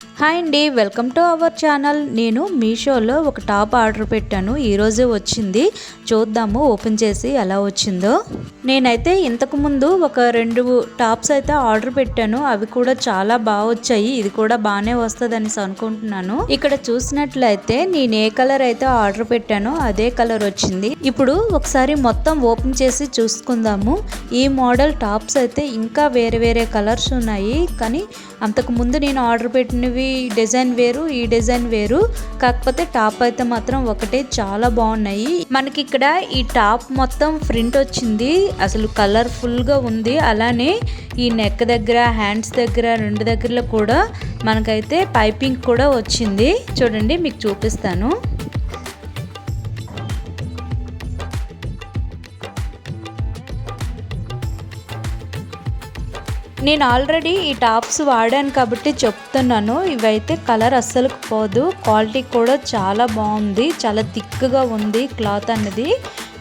Hi అండి welcome to our channel నేను మీషోలో ఒక టాప్ ఆర్డర్ పెట్టాను. ఈరోజే వచ్చింది. చూద్దాము ఓపెన్ చేసి ఎలా వచ్చిందో. నేనైతే ఇంతకుముందు ఒక రెండు టాప్స్ అయితే ఆర్డర్ పెట్టాను. అవి కూడా చాలా బాగా వచ్చాయి. ఇది కూడా బాగానే వస్తుంది అనేసి అనుకుంటున్నాను. ఇక్కడ చూసినట్లయితే నేను ఏ కలర్ అయితే ఆర్డర్ పెట్టానో అదే కలర్ వచ్చింది. ఇప్పుడు ఒకసారి మొత్తం ఓపెన్ చేసి చూసుకుందాము. ఈ మోడల్ టాప్స్ అయితే ఇంకా వేరే వేరే కలర్స్ ఉన్నాయి. కానీ అంతకు ముందు నేను ఆర్డర్ పెట్టిన పెట్టినవి డిజైన్ వేరు ఈ డిజైన్ వేరు. కాకపోతే టాప్ అయితే మాత్రం ఒకటే చాలా బాగున్నాయి. మనకి ఇక్కడ ఈ టాప్ మొత్తం ప్రింట్ వచ్చింది. అసలు కలర్ఫుల్గా ఉంది. అలానే ఈ నెక్ దగ్గర హ్యాండ్స్ దగ్గర రెండు దగ్గరలో కూడా మనకైతే పైపింగ్ కూడా వచ్చింది. చూడండి మీకు చూపిస్తాను. నేను ఆల్రెడీ ఈ టాప్స్ వాడాను కాబట్టి చెప్తున్నాను. ఇవైతే కలర్ అస్సలు పోదు. క్వాలిటీ కూడా చాలా బాగుంది. చాలా థిక్గా ఉంది క్లాత్ అనేది.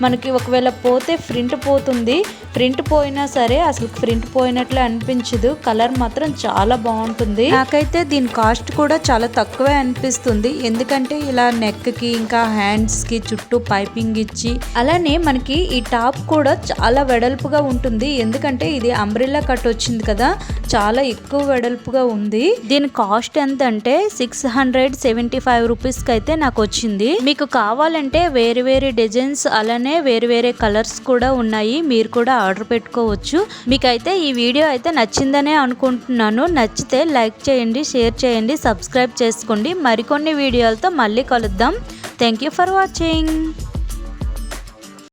మనకి ఒకవేళ పోతే ప్రింట్ పోతుంది. ప్రింట్ పోయినా సరే అసలు ప్రింట్ పోయినట్లే అనిపించదు. కలర్ మాత్రం చాలా బాగుంటుంది. నాకైతే దీని కాస్ట్ కూడా చాలా తక్కువే అనిపిస్తుంది. ఎందుకంటే ఇలా నెక్కి ఇంకా హ్యాండ్స్కి చుట్టూ పైపింగ్ ఇచ్చి అలానే మనకి ఈ టాప్ కూడా చాలా వెడల్పుగా ఉంటుంది. ఎందుకంటే ఇది అంబ్రిల్లా కట్ వచ్చింది కదా చాలా ఎక్కువ వెడల్పుగా ఉంది. దీని కాస్ట్ ఎంత అంటే సిక్స్ హండ్రెడ్ సెవెంటీ ఫైవ్ రూపీస్కి అయితే నాకు వచ్చింది. మీకు కావాలంటే వేరే వేరే డిజైన్స్ అలానే వేరే వేరే కలర్స్ కూడా ఉన్నాయి. మీరు కూడా ఆర్డర్ పెట్టుకోవచ్చు. మీకైతే ఈ వీడియో అయితే నచ్చిందనే అనుకుంటున్నాను. నచ్చితే లైక్ చేయండి షేర్ చేయండి సబ్స్క్రైబ్ చేసుకోండి. మరికొన్ని వీడియోలతో మళ్ళీ కలుద్దాం. Thank you for watching